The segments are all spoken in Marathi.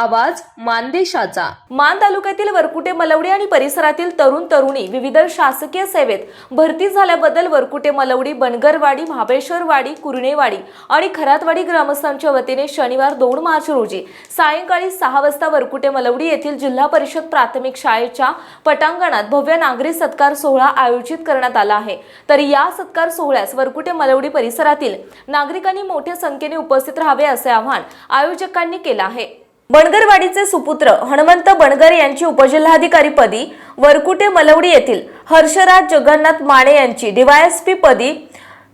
आवाज मानदेशाचा. मान तालुक्यातील वरकुटे मलवडी आणि परिसरातील तरुण तरुणी विविध शासकीय सेवेत भरती झाल्याबद्दल वरकुटे मलवडी बनगरवाडी महाबळेश्वरवाडी कुर्णेवाडी आणि खरातवाडी ग्रामस्थांच्या वतीने शनिवार दोन मार्च रोजी सायंकाळी सहा वाजता वरकुटे मलवडी येथील जिल्हा परिषद प्राथमिक शाळेच्या पटांगणात भव्य नागरी सत्कार सोहळा आयोजित करण्यात आला आहे. तर या सत्कार सोहळ्यास वरकुटे मलवडी परिसरातील नागरिकांनी मोठ्या संख्येने उपस्थित राहावे असे आवाहन आयोजकांनी केलं आहे. बनगरवाडीचे सुपुत्र हनुमंत बनगर यांची उपजिल्हाधिकारीपदी वरकुटे मलवडी येथील हर्षराज जगन्नाथ माने यांची डीवायएसपी पदी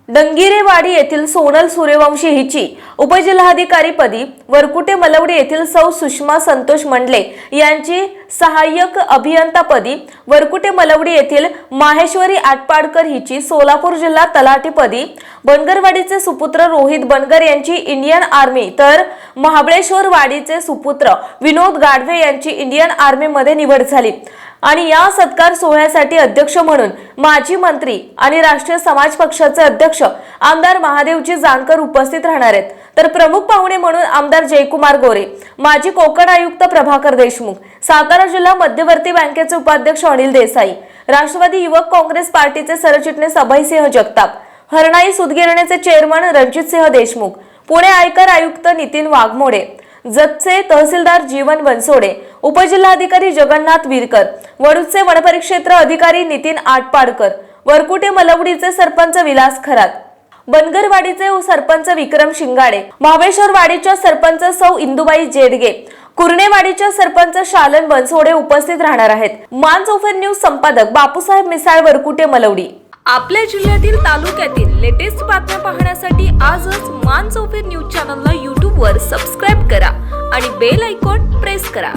डंगिरेवाडी येथील सोनल सूर्यवंशी हिची उपजिल्हाधिकारीपदी वरकुटे मलवडी येथील सौ सुषमा संतोष मंडले यांची सहाय्यक अभियंतापदी वरकुटे मलवडी येथील माहेश्वरी आटपाडकर हिची सोलापूर जिल्हा तलाठीपदी बनगरवाडीचे सुपुत्र रोहित बनगर यांची इंडियन आर्मी तर महाबळेश्वर वाडीचे सुपुत्र विनोद गाडवे यांची इंडियन आर्मीमध्ये निवड झाली. आणि या सत्कार सोहळ्यासाठी अध्यक्ष म्हणून माजी मंत्री आणि राष्ट्रीय समाज पक्षाचे अध्यक्ष आमदार महादेवजी जानकर उपस्थित राहणार आहेत. तर प्रमुख पाहुणे म्हणून आमदार जयकुमार गोरे माजी कोकण आयुक्त प्रभाकर देशमुख सातारा जिल्हा मध्यवर्ती बँकेचे उपाध्यक्ष अनिल देसाई राष्ट्रवादी युवक काँग्रेस पार्टीचे सरचिटणीस अभयसिंह जगताप हरणाई सुदगिरणेचे चेअरमन रणजितसिंह देशमुख पुणे आयकर आयुक्त नितीन वाघमोडे जतचे तहसीलदार जीवन बनसोडे उपजिल्हाधिकारी जगन्नाथ विरकर वडूचे वनपरिक्षेत्र अधिकारी नितीन आटपाडकर वरकुटे मलवडीचे सरपंच विलास खरात बनगरवाडीचे सरपंच विक्रम शिंगाडे महाबळेश्वरवाडीच्या सरपंच सौ इंदुबाई जेडगे कुर्णेवाडीच्या सरपंच शालन बनसोडे उपस्थित राहणार आहेत. मान चौफेर न्यूज संपादक बापूसाहेब मिसाळ वरकुटे मलवडी. आपल्या जिल्ह्यातील तालुक्यातील लेटेस्ट बातम्या पाहण्यासाठी आजच मान चौफेर न्यूज चॅनलला यूट्यूबवर सबस्क्राईब करा आणि बेल आयकॉन प्रेस करा.